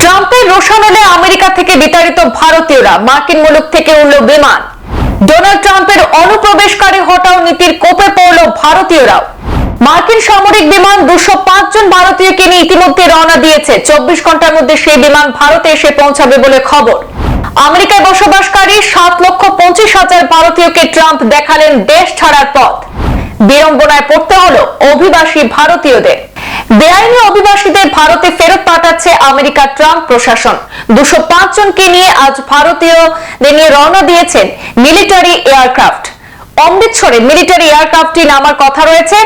ট্রাম্পের রোশানলে আমেরিকা থেকে বিতাড়িত ভারতীয়রা মার্কিন মুলুক থেকে উড়ল বিমান। ডোনাল্ড ট্রাম্পের অনুপ্রবেশকারী হটাও নীতির কোপে পড়ল ভারতীয়রাও। মার্কিন সামরিক বিমান দুশো জন ভারতীয়কে নিয়ে ইতিমধ্যে রওনা দিয়েছে। চব্বিশ ঘণ্টার মধ্যে সেই বিমান ভারতে এসে পৌঁছাবে বলে খবর। আমেরিকায় বসবাসকারী সাত লক্ষ পঁচিশ হাজার ভারতীয়কে ট্রাম্প দেখালেন দেশ ছাড়ার পথ। বিড়ম্বনায় পড়তে হলো অভিবাসী ভারতীয়দের। বেআইনি অভিবাসীদের ভারতে ফেরত পাঠাচ্ছে আমেরিকা ট্রাম্প প্রশাসন। দুশো জনকে নিয়ে আজ ভারতীয়দের নিয়ে রওনা দিয়েছেন মিলিটারি এয়ারক্রাফট। অমৃতসরে মিলিটারি এয়ারক্রাফটটি নামার কথা রয়েছে।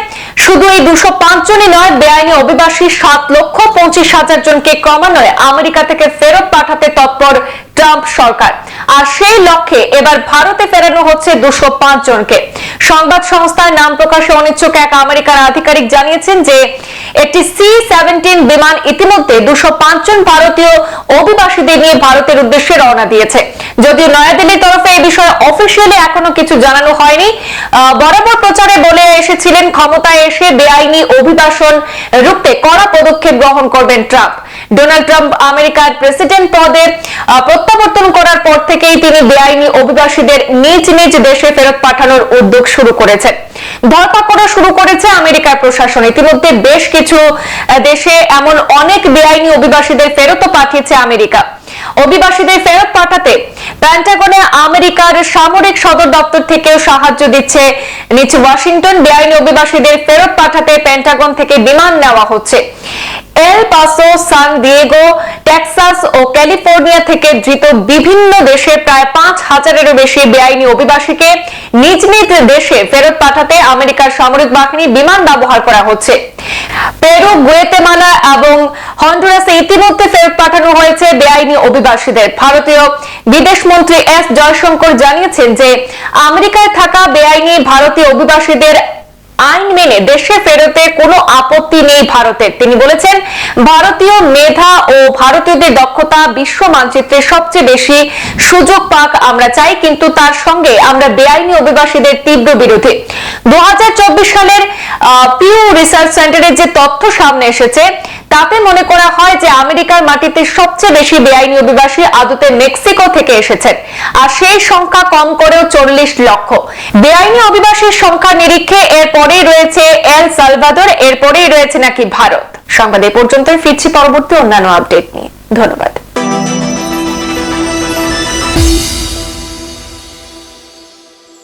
শুধু এই দুশো জনই নয়, বেআইনি অভিবাসী সাত লক্ষ পঁচিশ হাজার জনকে ক্রমান্বয়ে আমেরিকা থেকে ফেরত পাঠাতে তৎপর ট্রাম্প সরকার। আর সেই লক্ষ্যে এবার ভারতে ফেরানো হচ্ছে দুশো জনকে। সংবাদ সংস্থার নাম প্রকাশে অনিচ্ছুক এক আমেরিকার আধিকারিক জানিয়েছেন যে, একটি সি সেভেন্টিন বিমান ইতিমধ্যে দুশো জন ভারতীয় অভিবাসীদের নিয়ে ভারতের উদ্দেশ্যে রওনা দিয়েছে। যদিও নয়াদিল্লির তরফে এই বিষয়ে অফিসিয়ালি এখনও কিছু জানানো হয়নি বরাবর প্রচারে বলে এসেছিলেন ক্ষমতায় এসে বেআইনি অভিবাসন রুখতে কড়া পদক্ষেপ গ্রহণ করবেন ট্রাম্প। ডোনাল্ড ট্রাম্প আমেরিকার প্রেসিডেন্ট পদে প্রত্যাবর্তন করার পর থেকেই তিনি বেআইনি অভিবাসীদের নিজ নিজ দেশে ফেরত পাঠানোর উদ্যোগ শুরু করেছেন। ধরপাকড়ও শুরু করেছে আমেরিকার প্রশাসন। ইতিমধ্যে বেশ কিছু দেশে এমন অনেক বেআইনি অভিবাসীদের ফেরত পাঠিয়েছে আমেরিকা। অভিবাসীদের ফেরত পাঠাতে প্যান্টাগনে আমেরিকার সামরিক সদর দপ্তর থেকেও সাহায্য দিচ্ছে। নিচে ওয়াশিংটন বেআইনি অভিবাসীদের ফেরত পাঠাতে প্যান্টাগন থেকে বিমান নেওয়া হচ্ছে। El Paso San Diego Texas ও ক্যালিফোর্নিয়া থেকে ধৃত বিভিন্ন দেশে প্রায় পাঁচ হাজারেরও বেশি বেআইনি অভিবাসীকে নিজ নিজ দেশে ফেরত পাঠাতে আমেরিকার সামরিক বাহিনী বিমান ব্যবহার করা হচ্ছে। পেরু, গুয়েতেমালা হন্ডুরাসে ইতিমধ্যে ফেরত পাঠানো হয়েছে বেআইনি অভিবাসীদের। ভারতীয় বিদেশ মন্ত্রী এস জয়শঙ্কর জানিয়েছেন যে, আমেরিকায় থাকা বেআইনি ভারতীয় অভিবাসীদের আইন মেনে দেশে ফেরতে কোনো আপত্তি নেই ভারতের। তিনি বলেছেন, ভারতীয় মেধা ও ভারতীয়দের দক্ষতা বিশ্ব মানচিত্রে সবচেয়ে বেশি সুযোগ পাক আমরা চাই, কিন্তু তার সঙ্গে আমরা বেআইনি অভিবাসীদের তীব্র বিরোধী। দু হাজার চব্বিশ সালের পিউ রিসার্চ সেন্টারের যে তথ্য সামনে এসেছে তাতে মনে করা হয় যে আমেরিকার মাটিতে সবচেয়ে বেশি বেআইনি অভিবাসী আদতে মেক্সিকো থেকে এসেছেন। আর সেই সংখ্যা কম করেও চল্লিশ লক্ষ। বেআইনি অভিবাসীর সংখ্যা নিরীক্ষে এরপরেই রয়েছে এল সালভাদর, এরপরেই রয়েছে নাকি ভারত। সংবাদ এ পর্যন্তই, ফিরছি পরবর্তী অন্যান্য আপডেট নিয়ে। ধন্যবাদ।